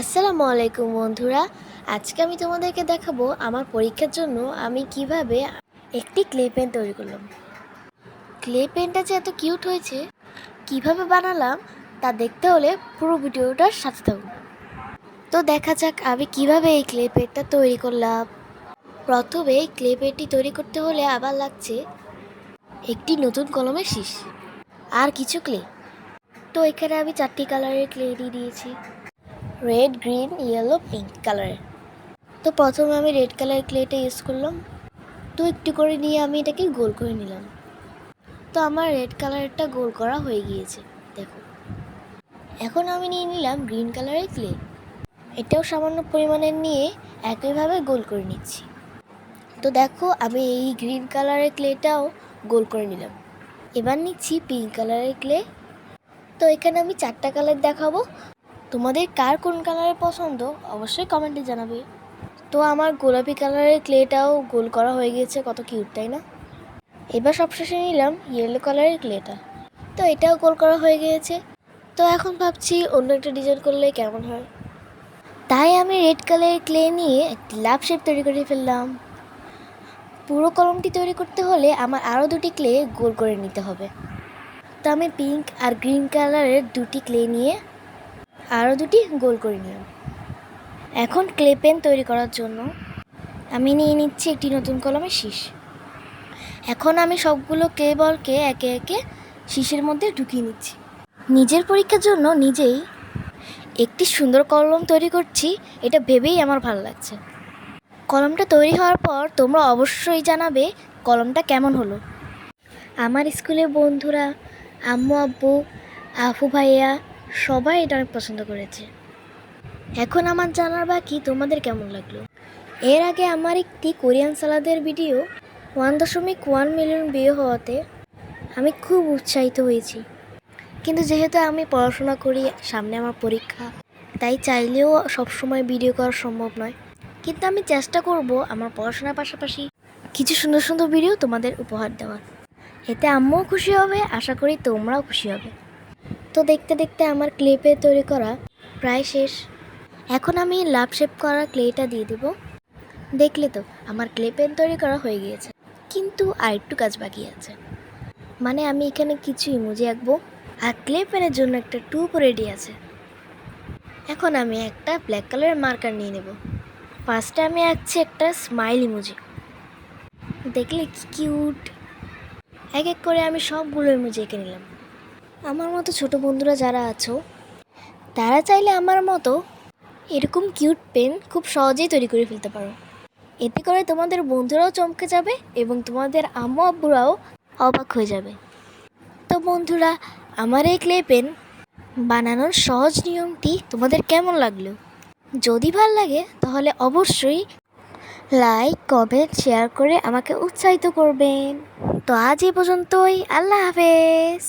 আসসালামু আলাইকুম বন্ধুরা। আজকে আমি তোমাদেরকে দেখাবো আমার পরীক্ষার জন্য আমি কীভাবে একটি ক্লে পেন তৈরি করলাম। ক্লে পেনটা যে এত কিউট হয়েছে, কীভাবে বানালাম, তা দেখতে হলে পুরো ভিডিওটার সাথে থাকুন। তো দেখা যাক আমি কীভাবে এই ক্লে পেনটা তৈরি করলাম। প্রথমে ক্লে পেনটি তৈরি করতে হলে আবার লাগছে একটি নতুন কলমের শীষ। আর কিছু ক্লে। তো এখানে আমি চারটি কালারের ক্লে দিয়ে দিয়েছি। রেড গ্রিন ইয়েলো পিঙ্ক কালারের তো প্রথমে আমি রেড কালারের ক্লেটা ইউজ করলাম। তো একটু করে নিয়ে আমি এটাকে গোল করে নিলাম। তো আমার রেড কালারটা গোল করা হয়ে গিয়েছে, দেখো। এখন আমি নিয়ে নিলাম গ্রিন কালারের ক্লে এটাও সামান্য পরিমাণের নিয়ে একইভাবে গোল করে নিচ্ছি। তো দেখো, আমি এই গ্রিন কালারের ক্লেটাও গোল করে নিলাম। এবার নিচ্ছি পিঙ্ক কালারের ক্লে তো এখানে আমি চারটা কালার দেখাবো। তোমাদের কার কোন কালারের পছন্দ, অবশ্যই কমেন্টে জানাবে। তো আমার গোলাপি কালারের ক্লেটাও গোল করা হয়ে গিয়েছে, কত কিউট তাই না? এবার সবশেষে নিলাম ইয়েলো কালারের ক্লেটা তো এটাও গোল করা হয়ে গিয়েছে। তো এখন ভাবছি অন্য একটা ডিজাইন করলে কেমন হয়? তাই আমি রেড কালারের ক্লে নিয়ে একটি লাভ শেপ তৈরি করে ফেললাম। পুরো কলমটি তৈরি করতে হলে আমার আরও দুটি ক্লে গোল করে নিতে হবে। তো আমি পিঙ্ক আর গ্রিন কালারের দুটি ক্লে নিয়ে আরও দুটি গোল করে নিলাম এখন ক্লে পেন তৈরি করার জন্য আমি নিয়ে নিচ্ছি একটি নতুন কলমের শীষ। এখন আমি সবগুলো ক্লে বলকে একে একে শীষের মধ্যে ঢুকিয়ে নিচ্ছি। নিজের পরীক্ষার জন্য নিজেই একটি সুন্দর কলম তৈরি করছি, এটা ভেবেই আমার ভালো লাগছে। কলমটা তৈরি হওয়ার পর তোমরা অবশ্যই জানাবে কলমটা কেমন হলো। আমার স্কুলের বন্ধুরা, আম্মু, আব্বু, আফু ভাইয়া সবাই এটা অনেক পছন্দ করেছে। এখন আমার জানার বাকি তোমাদের কেমন লাগল? এর আগে আমার একটি কোরিয়ান সালাদের ভিডিও ওয়ান দশমিক ওয়ান মিলিয়ন ভিউ হওয়াতে আমি খুব উৎসাহিত হয়েছি। কিন্তু যেহেতু আমি পড়াশোনা করি, সামনে আমার পরীক্ষা, তাই চাইলেও সবসময় ভিডিও করা সম্ভব নয়। কিন্তু আমি চেষ্টা করব আমার পড়াশোনার পাশাপাশি কিছু সুন্দর সুন্দর ভিডিও তোমাদের উপহার দেওয়ার। এতে আম্মুও খুশি হবে, আশা করি তোমরাও খুশি হবে। তো দেখতে দেখতে আমার ক্লেপে তৈরি করা প্রায় শেষ। এখন আমি লাভ শেপ করা ক্লেটা দিয়ে দেব। দেখলে তো, আমার ক্লে পেন তৈরি করা হয়ে গিয়েছে। কিন্তু আর একটু কাজ বাকি আছে। মানে আমি এখানে কিছু ইমোজি আঁকবো। আর ক্লে পেনের জন্য একটা টুপ রেডি আছে। এখন আমি একটা ব্ল্যাক কালারের মার্কার নিয়ে নেব। ফার্স্টে আমি আঁকছি একটা স্মাইল ইমোজি দেখলে কি কিউট এক এক করে আমি সবগুলো ইমোজি এঁকে নিলাম। আমার মতো ছোট বন্ধুরা যারা আছো, তারা চাইলে আমার মতো এরকম কিউট পেন খুব সহজেই তৈরি করে ফেলতে পারো। এতে করে তোমাদের বন্ধুরাও চমকে যাবে এবং তোমাদের আম্মু আব্বুরাও অবাক হয়ে যাবে। তো বন্ধুরা, আমার এই ক্লে পেন বানানোর সহজ নিয়মটি তোমাদের কেমন লাগল? যদি ভালো লাগে, তাহলে অবশ্যই লাইক কমেন্ট শেয়ার করে আমাকে উৎসাহিত করবেন। তো আজ এই পর্যন্তই, আল্লাহ হাফেজ।